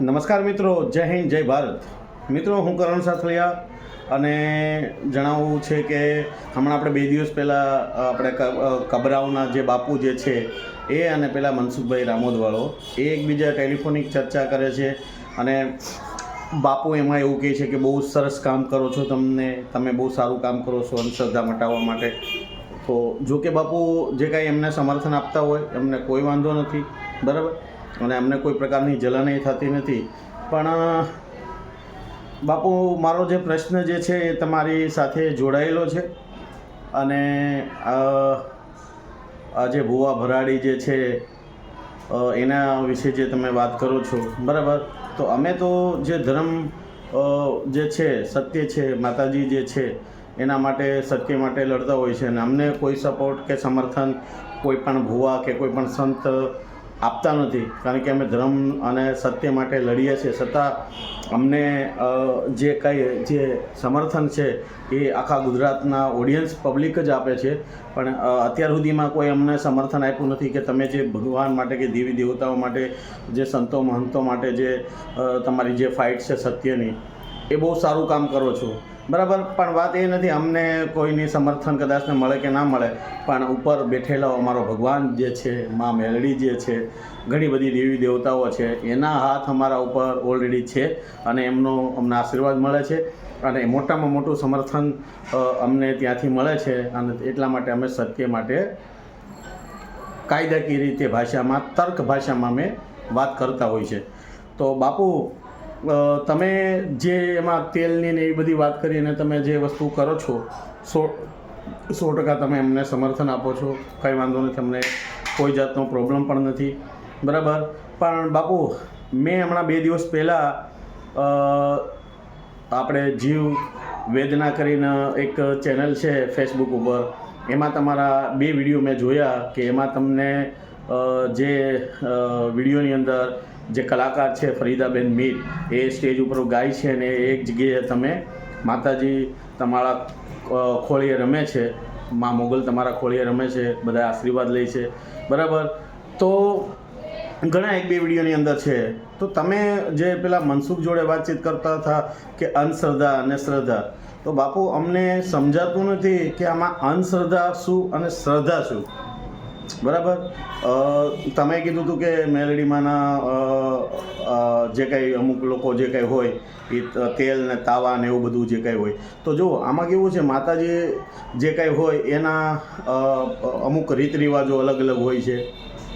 નમસ્કાર મિત્રો જય હિન્દ જય ભારત. મિત્રો હું કરણ સાથલિયા અને જણાવવું છે કે હમણાં આપણે બે દિવસ પહેલાં આપણે ક- અ, જે બાપુ જે છે એ અને પેલા મનસુખભાઈ રામોદવાળો એ એકબીજા ટેલિફોનિક ચર્ચા કરે છે અને બાપુ એમાં એવું કહે છે કે બહુ સરસ કામ કરો છો તમને તમે બહુ સારું કામ કરો છો અંધશ્રદ્ધા મટાવવા માટે. તો જો કે બાપુ જે કાંઈ એમને સમર્થન આપતા હોય એમને કોઈ વાંધો નથી. બરાબર? અને અમને કોઈ પ્રકારની જલનય થતી નથી. પણ બાપુ, મારો જે પ્રશ્ન જે છે એ તમારી સાથે જોડાયેલો છે. અને આ જે ભુવા ભરાડી જે છે એના વિશે જે તમે વાત કરો છો, બરાબર? તો અમે તો જે ધર્મ જે છે, સત્ય છે, માતાજી જે છે, એના માટે, સત્ય માટે લડતા હોય છે. અને અમને કોઈ સપોર્ટ કે સમર્થન કોઈ પણ ભુવા કે કોઈ પણ સંત આપતા નથી. કારણ કે અમે ધર્મ અને સત્ય માટે લડીએ છીએ. છતાં અમને જે કંઈ, જે સમર્થન છે એ આખા ગુજરાતના ઓડિયન્સ પબ્લિક જ આપે છે. પણ અત્યાર સુધીમાં કોઈ અમને સમર્થન આપ્યું નથી કે તમે જે ભગવાન માટે કે દેવી દેવતાઓ માટે, જે સંતો મહંતો માટે જે તમારી જે ફાઇટ છે સત્યની, એ બહુ સારું કામ કરો છો. બરાબર, પણ વાત એ નથી, અમને કોઈની સમર્થન કદાચને મળે કે ના મળે, પણ ઉપર બેઠેલો અમારો ભગવાન જે છે, મા મેલડી જે છે, ઘણી બધી દેવી દેવતાઓ છે, એના હાથ અમારા ઉપર ઓલરેડી છે અને એમનો અમને આશીર્વાદ મળે છે અને મોટામાં મોટું સમર્થન અમને ત્યાંથી મળે છે અને એટલા માટે અમે સત્ય માટે કાયદાકીય રીતે ભાષામાં, તર્ક ભાષામાં અમે વાત કરતા હોય છે. તો બાપુ તમે જે એમાં તેલની ને એવી બધી વાત કરી અને તમે જે વસ્તુ કરો છો, સો સો ટકા તમે એમને સમર્થન આપો છો, કંઈ વાંધો નથી અમને કોઈ જાતનો પ્રોબ્લેમ પણ નથી. બરાબર? પણ બાપુ, મેં હમણાં બે દિવસ પહેલાં આપણે જીવ વેદના કરીને એક ચેનલ છે ફેસબુક ઉપર. એમાં તમારા બે વીડિયો મેં જોયા કે એમાં તમને જે વિડીયોની અંદર જે કલાકાર છે ફરીદાબેન મીર, એ સ્ટેજ ઉપર ગાય છે અને એક જગ્યાએ તમે માતાજી તમારા ખોળીએ રમે છે. મા મોગલ તમારા ખોળીએ રમે છે, બધા આશીર્વાદ લે છે. બરાબર? તો ઘણા એક બે વિડીયોની અંદર છે. તો તમે જે પેલા મનસુખ જોડે વાતચીત કરતા હતા કે અંધશ્રદ્ધા અને શ્રદ્ધા, તો બાપુ અમને સમજાતું નથી કે આમાં અંધશ્રદ્ધા શું અને શ્રદ્ધા શું? બરાબર? તમે કીધું હતું કે મેલડીમાંના જે કંઈ અમુક લોકો જે કંઈ હોય, એ તેલ ને તાવા ને એવું બધું જે કંઈ હોય. તો જુઓ, આમાં કેવું છે, માતાજી જે કંઈ હોય, એના અમુક રીત રિવાજો અલગ અલગ હોય છે.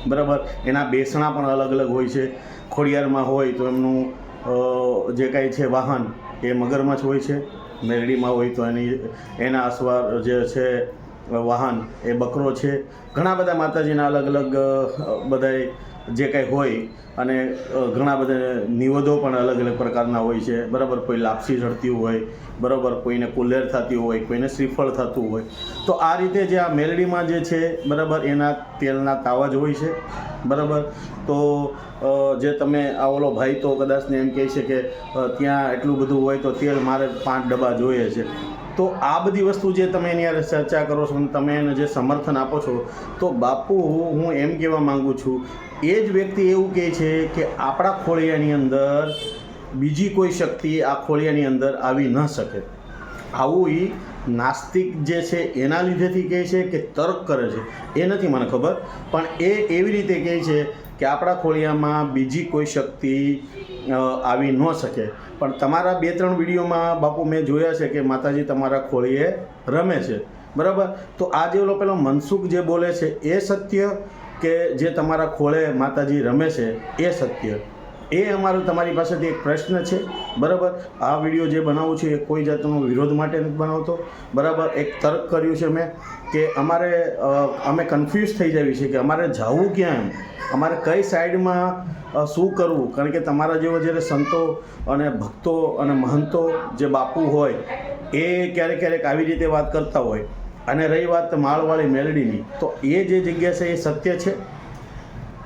બરાબર? એના બેસણા પણ અલગ અલગ હોય છે. ખોડિયારમાં હોય તો એમનું જે કાંઈ છે વાહન, એ મગરમચ્છ હોય છે. મેરડીમાં હોય તો એની, એના અસવાર જે છે વાહન, એ બકરો છે. ઘણા બધા માતાજીના અલગ અલગ બધાય જે કાંઈ હોય અને ઘણા બધા નિવેદો પણ અલગ અલગ પ્રકારના હોય છે. બરાબર, કોઈ લાપસી ચડતી હોય, બરાબર, કોઈને કુલેર થતી હોય, કોઈને શ્રીફળ થતું હોય. તો આ રીતે જે આ મેલડીમાં જે છે, બરાબર, એના તેલના તાવા જ હોય છે. બરાબર, તો જે તમે આ ઓલો ભાઈ તો કદાચને એમ કહે છે કે ત્યાં એટલું બધું હોય તો તેલ મારે પાંચ ડબ્બા જોઈએ છે. તો આ બધી વસ્તુ જે તમે એની હારે ચર્ચા કરો છો અને તમે એને જે સમર્થન આપો છો, તો બાપુ હું એમ કહેવા માંગુ છું, એ જ વ્યક્તિ એવું કહે છે કે આપણા ખોળિયાની અંદર બીજી કોઈ શક્તિ આ ખોળિયાની અંદર આવી ન શકે. આવું એ નાસ્તિક જે છે એના લીધેથી કહે છે કે તર્ક કરે છે. એ નથી મને ખબર, પણ એ એવી રીતે કહે છે કે આપણા ખોળિયામાં બીજી કોઈ શક્તિ આવી ન શકે. પણ તમારા બે ત્રણ વિડીયોમાં બાપુ મેં જોયા છે કે માતાજી તમારા ખોળીએ રમે છે. બરાબર? તો આ જે પેલો મનસુખ જે બોલે છે, એ સત્ય કે જે તમારા ખોળે માતાજી રમે છે, એ સત્ય? એ અમારો તમારી પાસેથી એક પ્રશ્ન છે. બરાબર? આ વીડિયો જે બનાવું છું એ કોઈ જાતનો વિરોધ માટે નથી બનાવતો. બરાબર? એક તર્ક કર્યું છે મેં કે અમારે અમે કન્ફ્યુઝ થઈ જવી છે કે અમારે જવું ક્યાં એમ? અમારે કઈ સાઈડમાં શું કરવું? કારણ કે તમારા જેવો જ્યારે સંતો અને ભક્તો અને મહંતો જે બાપુ હોય, એ ક્યારેક ક્યારેક આવી રીતે વાત કરતા હોય. અને રહી વાત માળવાળી મેલડીની. તો એ જે જગ્યા છે એ સત્ય છે?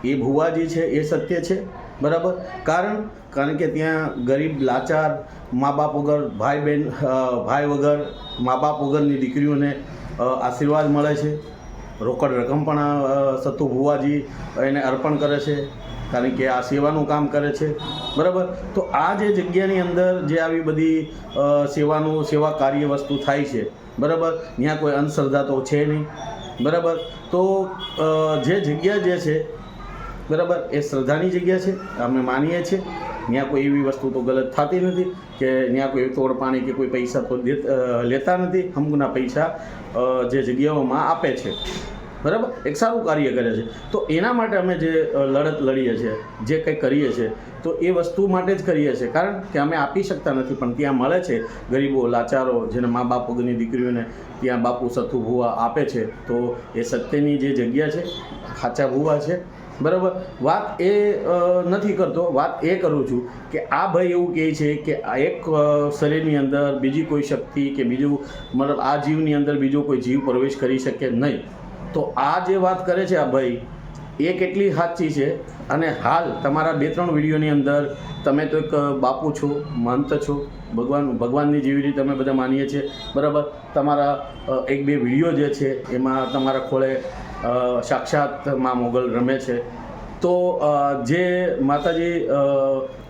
એ ભુવાજી છે એ સત્ય છે? બરાબર? કારણ કારણ કે ત્યાં ગરીબ, લાચાર મા બાપ વગર ભાઈ બહેન ભાઈ વગર મા બાપ વગરની દીકરીઓને આશીર્વાદ મળે છે. રોકડ રકમ પણ સતુ ભુવાજી એને અર્પણ કરે છે, કારણ કે આ સેવાનું કામ કરે છે. બરાબર? તો આ જે જગ્યાની અંદર જે આવી બધી સેવાનું, સેવા કાર્ય વસ્તુ થાય છે, બરાબર? ત્યાં કોઈ અંધશ્રદ્ધા તો છે નહીં. બરાબર? તો જે જગ્યા જે છે બરાબર? એ શ્રદ્ધાની જગ્યા છે, અમે માનીએ છીએ. ત્યાં કોઈ એવી વસ્તુ તો ગલત થતી નથી કે ત્યાં કોઈ તોડ પાણી કે કોઈ પૈસા તો લેતા નથી. અમુકના પૈસા જે જગ્યાઓમાં આપે છે. બરાબર? એક સારું કાર્ય કરે છે. તો એના માટે અમે જે લડત લડીએ છીએ, જે કંઈ કરીએ છીએ, તો એ વસ્તુ માટે જ કરીએ છીએ. કારણ કે અમે આપી શકતા નથી, પણ ત્યાં મળે છે. ગરીબો, લાચારો, જેને મા બાપ વગરની દીકરીઓને ત્યાં બાપુ સથુ ભુવા આપે છે, તો એ સત્યની જે જગ્યા છે સાચા ભુવા છે બરાબર? વાત એ નથી કરતો. વાત એ કરું છું કે આ ભાઈ એવું કહે છે કે આ એક શરીરની અંદર બીજી કોઈ શક્તિ કે બીજું, મતલબ આ જીવની અંદર બીજો કોઈ જીવ પ્રવેશ કરી શકે નહીં. તો આ જે વાત કરે છે આ ભાઈ એ કેટલી સાચી છે? અને હાલ તમારા બે ત્રણ વિડીયોની અંદર તમે તો એક બાપુ છો, મંત છો. ભગવાન, ભગવાનની જેવી રીતે અમે બધા માનીએ છીએ. બરાબર? તમારા એક બે વીડિયો જે છે, એમાં તમારા ખોળે સાક્ષાતમાં મોગલ રમે છે. તો જે માતાજી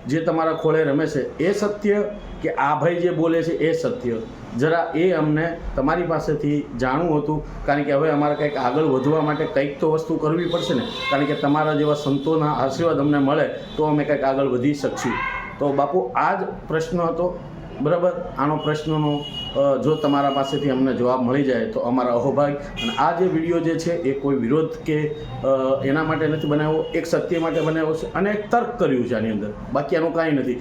જે તમારા ખોળે રમે છે, એ સત્ય કે આ ભાઈ જે બોલે છે, એ સત્ય? જરા એ અમને તમારી પાસેથી જાણવું હતું, કારણ કે હવે અમારે કંઈક આગળ વધવા માટે કંઈક તો વસ્તુ કરવી પડશે ને. કારણ કે તમારા જેવા સંતોના આશીર્વાદ અમને મળે, તો અમે કંઈક આગળ વધી શકશું. તો બાપુ, આ જ પ્રશ્ન હતો. બરાબર? આનો પ્રશ્નનો જો તમારા પાસેથી અમને જવાબ મળી જાય તો અમારા અહોભાગ અને આ જે વીડિયો જે છે એ કોઈ વિરોધ કે એના માટે નથી બનાવ્યો, એક સત્ય માટે બનાવ્યો છે અને એક તર્ક કર્યું છે આની અંદર. બાકી આનું કાંઈ નથી.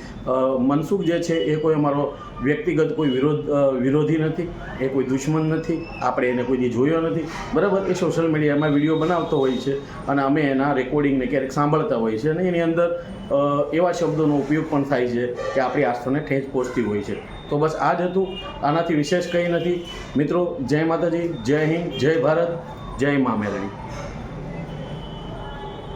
મનસુખ જે છે એ કોઈ અમારો વ્યક્તિગત કોઈ વિરોધ વિરોધી નથી, એ કોઈ દુશ્મન નથી, આપણે એને કોઈ જોયો નથી. બરાબર? એ સોશિયલ મીડિયામાં વીડિયો બનાવતો હોય છે અને અમે એના રેકોર્ડિંગને ક્યારેક સાંભળતા હોય છે અને એની અંદર એવા શબ્દોનો ઉપયોગ પણ થાય છે કે આપણી આસ્થાને ઠેંચ પહોંચતી હોય છે. તો બસ આ જ હતું. આનાથી વિશેષ કંઈ નથી. મિત્રો, જય માતાજી, જય હિન્દ, જય ભારત, જય મા મેરડી